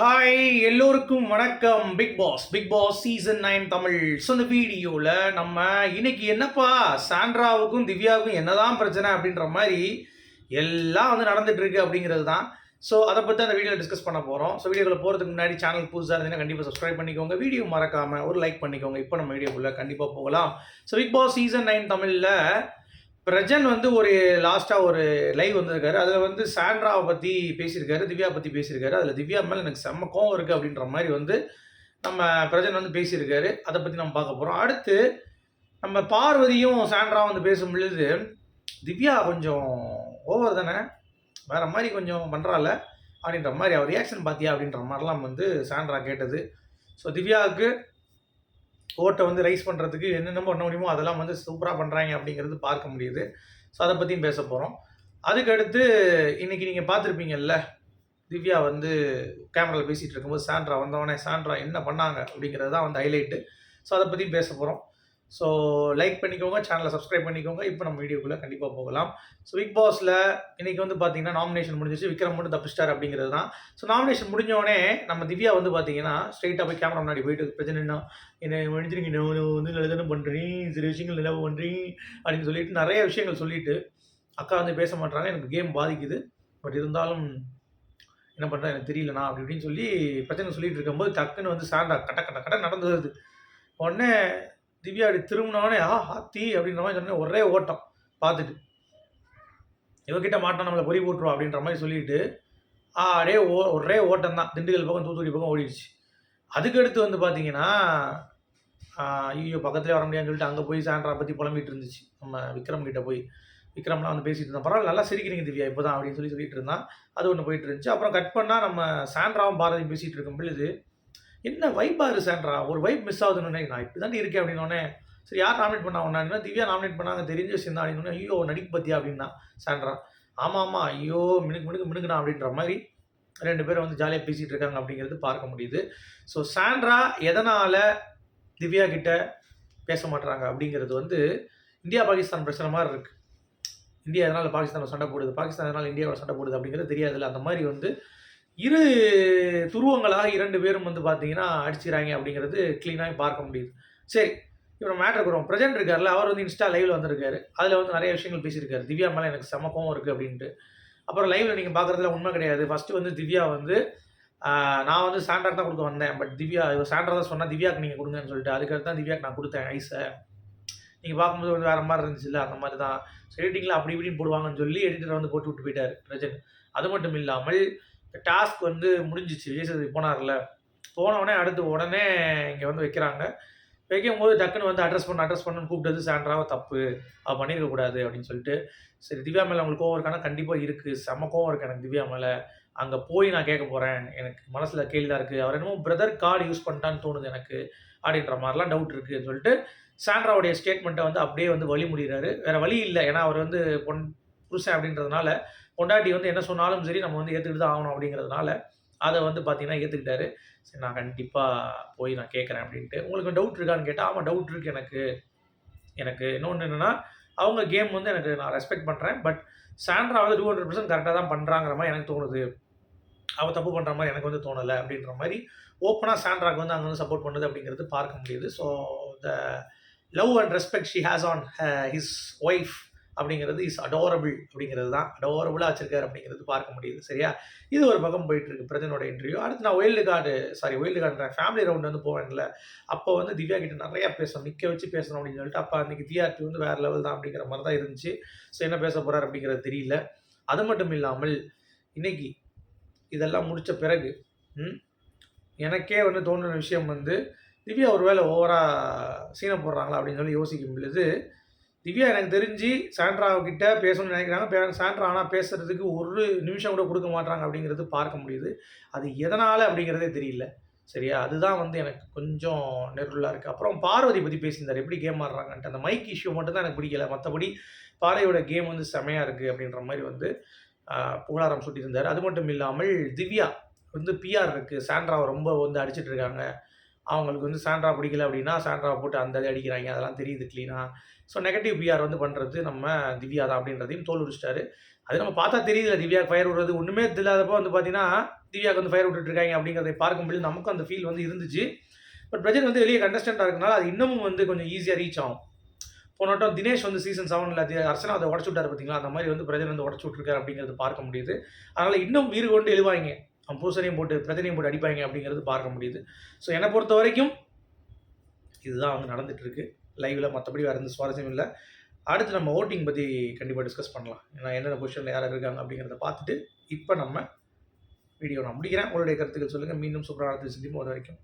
Hi எல்லோருக்கும் வணக்கம். Big Boss Big Boss season nine Tamil. So இந்த வீடியோவில் நம்ம இன்னைக்கு என்னப்பா? சாண்ட்ராவுக்கும் திவ்யாவுக்கும் என்னதான் பிரச்சனை அப்படின்ற மாதிரி எல்லாம் வந்து நடந்துட்டு இருக்கு அப்படிங்கிறது தான். ஸோ அதை பற்றி அந்த வீடியோவில் டிஸ்கஸ் பண்ண போகிறோம் ஸோ வீடியோவில் போகிறதுக்கு முன்னாடி சேனல் புதுசாக இருந்தீங்கன்னா கண்டிப்பாக சப்ஸ்கிரைப் பண்ணிக்கோங்க. வீடியோ மறக்காமல் ஒரு லைக் பண்ணிக்கோங்க. இப்போ நம்ம வீடியோக்குள்ளே கண்டிப்பாக போகலாம். So Big Boss season nine தமிழில் பிரஜன் வந்து ஒரு லாஸ்ட்டாக ஒரு லைவ் வந்திருக்காரு. அதில் வந்து சாண்ட்ராவை பற்றி பேசியிருக்காரு திவ்யா பற்றி பேசியிருக்காரு. அதில் திவ்யா மேலே எனக்கு செம்ம கோவம் இருக்குது அப்படின்ற மாதிரி வந்து நம்ம பிரஜன் வந்து பேசியிருக்காரு. அதை பற்றி நம்ம பார்க்க போகிறோம் அடுத்து நம்ம பார்வதியும் சாண்ட்ரா வந்து பேசும் பொழுது திவ்யா கொஞ்சம் ஓவர் தானே? வேற மாதிரி கொஞ்சம் பண்ணுறால அப்படின்ற மாதிரி அவர் ரியாக்ஷன் பார்த்தியா? அப்படின்ற மாதிரிலாம் வந்து சாண்ட்ரா கேட்டது. ஸோ திவ்யாவுக்கு ஓட்டை வந்து ரைஸ் பண்ணுறதுக்கு என்னென்ன பண்ண முடியுமோ அதெல்லாம் வந்து சூப்பராக பண்ணுறாங்க அப்படிங்கிறது பார்க்க முடியுது. ஸோ அதை பற்றியும் பேச போகிறோம் அதுக்கடுத்து இன்றைக்கி நீங்கள் பார்த்துருப்பீங்கல்ல திவ்யா வந்து கேமராவில் பேசிகிட்டு இருக்கும்போது சாண்ட்ரா வந்தவொடனே சாண்ட்ரா என்ன பண்ணாங்க அப்படிங்கிறது தான் வந்து ஹைலைட்டு ஸோ அதை பற்றியும் பேச போகிறோம் ஸோ லைக் பண்ணிக்கோங்க சேனலை சப்ஸ்கிரைப் பண்ணிக்கோங்க. இப்போ நம்ம வீடியோக்குள்ளே கண்டிப்பாக போகலாம். ஸோ பிக் பாஸில் இன்றைக்கி வந்து பார்த்தீங்கன்னா நாமினேஷன் முடிஞ்சிச்சு விக்ரம் மட்டும் தப்பிச்சிட்டார் அப்படிங்கிறது தான். ஸோ நாமினேஷன் முடிஞ்சோடனே நம்ம திவ்யா வந்து பார்த்தீங்கன்னா ஸ்ட்ரைட்டாக போய் கேமரா முன்னாடி போயிட்டு பிரச்சனை என்ன? என்ன மன்னிச்சிருங்க நான் வந்து நல்லது தானே பண்ணுறேன் சில விஷயங்கள் நல்லா பண்ணுறீங்க அப்படின்னு சொல்லிட்டு நிறைய விஷயங்கள் சொல்லிட்டு அக்கா வந்து பேச மாட்டாங்க எனக்கு கேம் பாதிக்குது. பட் இருந்தாலும் என்ன பண்ணுறது எனக்கு தெரியலண்ணா அப்படி இப்படின்னு சொல்லி பிரச்சனை சொல்லிட்டு இருக்கும்போது டக்குன்னு வந்து சாண்டா கட்ட கட்ட கட்ட நடந்து வருது. உடனே திவ்யா அப்படி திரும்பினோடனே ஆ ஹாத்தி அப்படின்ற மாதிரி சொன்னேன் ஒரே ஓட்டம் பார்த்துட்டு. இவகிட்ட மாட்டோம் நம்மளை பொறி போட்டுருவோம் அப்படின்ற மாதிரி சொல்லிட்டு ஆ அடே ஓ ஒரே ஓட்டம் தான் திண்டுக்கல் பக்கம் தூத்துக்குடி பக்கம் ஓடிடுச்சு. அதுக்கடுத்து வந்து பார்த்தீங்கன்னா ஐயோ பக்கத்துலேயே வர முடியாதுன்னு சொல்லிட்டு அங்கே போய் சாண்ட்ரா பற்றி புலம்பிட்டு இருந்துச்சு. நம்ம விக்ரம் கிட்ட போய். விக்ரம்லாம் வந்து பேசிட்டு இருந்தான். பரவாயில்ல நல்லா சிரிக்கிறீங்க திவ்யா இப்போ தான் அப்படின்னு சொல்லி சொல்லிட்டு இருந்தான். அது ஒன்று போயிட்டு இருந்துச்சு. அப்புறம் கட் பண்ணால் நம்ம சாண்ட்ராவும் பாரதி பேசிகிட்டு இருக்கும் பொழுது என்ன வைப் ஆகுது ஒரு வைப் மிஸ் ஆகுதுன்னு நான் இப்படி தான் இருக்கேன் அப்படின்னோடனே சரி யார் நாமினேட் பண்ணா ஒன்னா திவ்யா நாமினேட் பண்ணாங்க தெரிஞ்ச விஷயம் தான் அப்படின்னு ஐயோ நடிக்க பத்தியா அப்படின்னா சான்றா ஆமாம் ஆமாம் ஐயோ மினுக்கு மினுக்கு மினுக்குண்ணா அப்படின்ற மாதிரி ரெண்டு பேரும் வந்து ஜாலியாக பேசிகிட்டு இருக்காங்க அப்படிங்கிறது பார்க்க முடியுது. ஸோ சாண்ட்ரா எதனால் திவ்யா கிட்ட பேச மாட்டுறாங்க அப்படிங்கிறது வந்து இந்தியா பாகிஸ்தான் பிரச்சனை மாதிரி இருக்குது இந்தியா எதனால் பாகிஸ்தானில் சண்டை போடுது? பாகிஸ்தான் எதனால் இந்தியாவோட சண்டை போடுது அப்படிங்கிறது தெரியாதுல்ல. அந்த மாதிரி வந்து இரு துருவங்களாக இரண்டு பேரும் வந்து பார்த்தீங்கன்னா அடிச்சுக்கிறாங்க அப்படிங்கிறது க்ளீனாக பார்க்க முடியுது. சரி இப்போ மேட்ரு வரும் பிரஜென்ட் இருக்கார்ல அவர் வந்து இன்ஸ்டா லைவில் வந்திருக்காரு. அதில் வந்து நிறைய விஷயங்கள் பேசியிருக்காரு. திவ்யா மேலே எனக்கு சமக்கம் இருக்குது அப்படின்ட்டு. அப்புறம் லைவில் நீங்கள் பார்க்குறதுல உண்மை கிடையாது. ஃபஸ்ட்டு வந்து திவ்யா வந்து நான் வந்து சாண்டர் தான் கொடுக்க வந்தேன். பட் திவ்யா சாண்டர் தான் சொன்னால் திவ்யாக்கு நீங்கள் கொடுங்கன்னு சொல்லிட்டு அதுக்கடுத்து தான் திவ்யாக்கு நான் கொடுத்தேன் ஐஸை நீங்கள் பார்க்கும்போது வந்து வேறு மாதிரி இருந்துச்சுல்ல அந்த மாதிரி தான். எடிட்டிங்கில் அப்படி இப்படின்னு போடுவாங்கன்னு சொல்லி எடிட்டர் வந்து போட்டு விட்டு போயிட்டார். பிரஜன் அது மட்டும் இல்லாமல் டாஸ்க் வந்து முடிஞ்சிச்சு விஜய் போனார்ல. போனவுடனே அடுத்து உடனே இங்கே வந்து வைக்கிறாங்க. வைக்கும் போது டக்குன்னு வந்து அட்ரஸ் பண்ண அட்ரஸ் பண்ணுன்னு கூப்பிட்டது சாண்ட்ராவை தப்பு. அவள் பண்ணியிருக்கக்கூடாது அப்படின்னு சொல்லிட்டு. சரி திவ்யா மேலே அவங்களுக்கு கோவம் இருக்கானா கண்டிப்பாக இருக்குது செம கோவம் இருக்குது எனக்கு திவ்யா மேலே. அங்கே போய் நான் கேட்க போகிறேன் எனக்கு மனசில் கேள்வி தான் இருக்குது அவர் என்னமோ பிரதர் கார்டு யூஸ் பண்ணிட்டான்னு தோணுது எனக்கு அப்படின்ற மாதிரிலாம் டவுட் இருக்குதுன்னு சொல்லிட்டு சாண்ட்ராவுடைய ஸ்டேட்மெண்ட்டை வந்து அப்படியே வந்து வழி முடிகிறாரு. வேறு வழி இல்லை. ஏன்னா அவர் வந்து பொன் புருஷன் அப்படின்றதுனால பொண்டாட்டி வந்து என்ன சொன்னாலும் சரி நம்ம வந்து ஏற்றுக்கிட்டு தான் ஆகணும் அப்படிங்கிறதுனால அதை வந்து பார்த்தீங்கன்னா ஏற்றுக்கிட்டாரு சரி நான் கண்டிப்பாக போய் நான் கேட்குறேன் அப்படின்ட்டு. உங்களுக்கு டவுட் இருக்கான்னு கேட்டால் ஆமாம் டவுட் இருக்குது எனக்கு. எனக்கு இன்னொன்று என்னென்னா அவங்க கேம் வந்து எனக்கு நான் ரெஸ்பெக்ட் பண்ணுறேன் பட் சாண்ட்ரா வந்து டூ ஹண்ட்ரட் பர்சன்ட் கரெக்டாக தான் பண்ணுறாங்கிற மாதிரி எனக்கு தோணுது. அவள் தப்பு பண்ணுற மாதிரி எனக்கு வந்து தோணலை அப்படின்ற மாதிரி ஓப்பனாக சாண்ட்ராக்கு வந்து அங்கே வந்து சப்போர்ட் பண்ணுது அப்படிங்கிறது பார்க்க முடியுது. So the love and respect she has on his wife அப்படிங்கிறது இஸ் அடோரபிள் அப்படிங்கிறது தான். அடோரபுளாக வச்சிருக்காரு அப்படிங்கிறது பார்க்க முடியுது. சரியா? இது ஒரு பக்கம் போயிட்டு இருக்கு இன்டர்வியூ அடுத்து நான் wild card sorry wild card family round வந்து போவேன்ல. அப்போ வந்து திவ்யா கிட்ட நிறைய பேசணும். நிற்க வச்சு பேசணும் அப்படின்னு சொல்லிட்டு அப்போ அன்றைக்கி டிஆர்பி வந்து வேறு லெவல் தான் அப்படிங்கிற மாதிரி தான் இருந்துச்சு. ஸோ என்ன பேச போகிறார் அப்படிங்கிறது தெரியல. அது மட்டும் இல்லாமல் இன்னைக்கு இதெல்லாம் முடித்த பிறகு எனக்கே வந்து தோன்றின விஷயம் வந்து திவ்யா ஒருவேளை ஓவராக சீனை போடுறாங்களா அப்படின்னு சொல்லி யோசிக்கும் பொழுது திவ்யா எனக்கு தெரிஞ்சு சாண்ட்ரா பேசணும்னு நினைக்கிறாங்க. பே- சாண்ட்ரா ஆனால் பேசுகிறதுக்கு ஒரு நிமிஷம் கூட கொடுக்க மாட்டாங்க அப்படிங்கிறது பார்க்க முடியுது. அது எதனால் அப்படிங்கிறதே தெரியல. சரியா? அதுதான் வந்து எனக்கு கொஞ்சம் நெருடலாக இருக்குது அப்புறம் பார்வதி பற்றி பேசியிருந்தார். எப்படி கேம் ஆடுறாங்கன்ட்டு. அந்த மைக் இஷ்யூ மட்டும் தான் எனக்கு பிடிக்கல. மற்றபடி பாறையோட கேம் வந்து செமையாக இருக்குது அப்படின்ற மாதிரி வந்து புகழாரம் சுட்டியிருந்தார். அது மட்டும் இல்லாமல் திவ்யா வந்து பிஆர் இருக்குது சாண்ட்ராவை ரொம்ப வந்து அடிச்சிட்டு இருக்காங்க. அவங்களுக்கு வந்து சாண்ட்ரா பிடிக்கல அப்படின்னா சாண்ட்ரா போட்டு அந்த அடி அடிக்கிறாங்க அதெல்லாம் தெரியுது க்ளீனாக ஸோ நெகட்டிவ் பிஆர் வந்து பண்ணுறது நம்ம திவ்யா தான் அப்படின்றதையும் தோல் உடிச்சிட்டாரு அது நம்ம பார்த்தா தெரியல திவ்யா ஃபயர் விடுறது. ஒன்றுமே தெரியாதப்போ வந்து பார்த்தீங்கன்னா திவ்யாவுக்கு வந்து ஃபயர் விட்டுட்ருக்காங்க அப்படிங்கிறத பார்க்கும்போது நமக்கும் அந்த ஃபீல் வந்து இருந்துச்சு. பட் பிரஜன் வந்து வெளியே கண்டஸ்டண்ட்டாக இருக்கனால அது இன்னமும் வந்து கொஞ்சம் ஈஸியாக ரீச் ஆகும். போன தினேஷ் வந்து சீசன் செவனில் அர்ச்சனா அதை உடச்சு விட்டார் பார்த்தீங்களா அந்த மாதிரி வந்து பிரஜன் வந்து உடச்சு விட்ருக்காரு அப்படிங்கிறது பார்க்க முடியுது. அதனால் இன்னும் வீறு கொண்டு எழுவாங்க. அவன் போட்டு பிரச்சனையும் போட்டு அடிப்பாங்க அப்படிங்கிறது பார்க்க முடியுது. ஸோ என்னை பொறுத்த வரைக்கும் இதுதான் வந்து நடந்துட்டு இருக்கு லைவில் மற்றபடி வேறு எந்த சுவாரஸ்யம் இல்லை. அடுத்து நம்ம ஓட்டிங் பற்றி கண்டிப்பாக டிஸ்கஸ் பண்ணலாம். ஏன்னா என்னென்ன பொசிஷனில் யார் இருக்காங்க அப்படிங்கிறத பார்த்துட்டு இப்போ நம்ம வீடியோ நான் முடிக்கிறேன். உங்களுடைய கருத்துக்கள் சொல்லுங்கள் மீண்டும் சூப்பரான சந்திப்போம். அது வரைக்கும்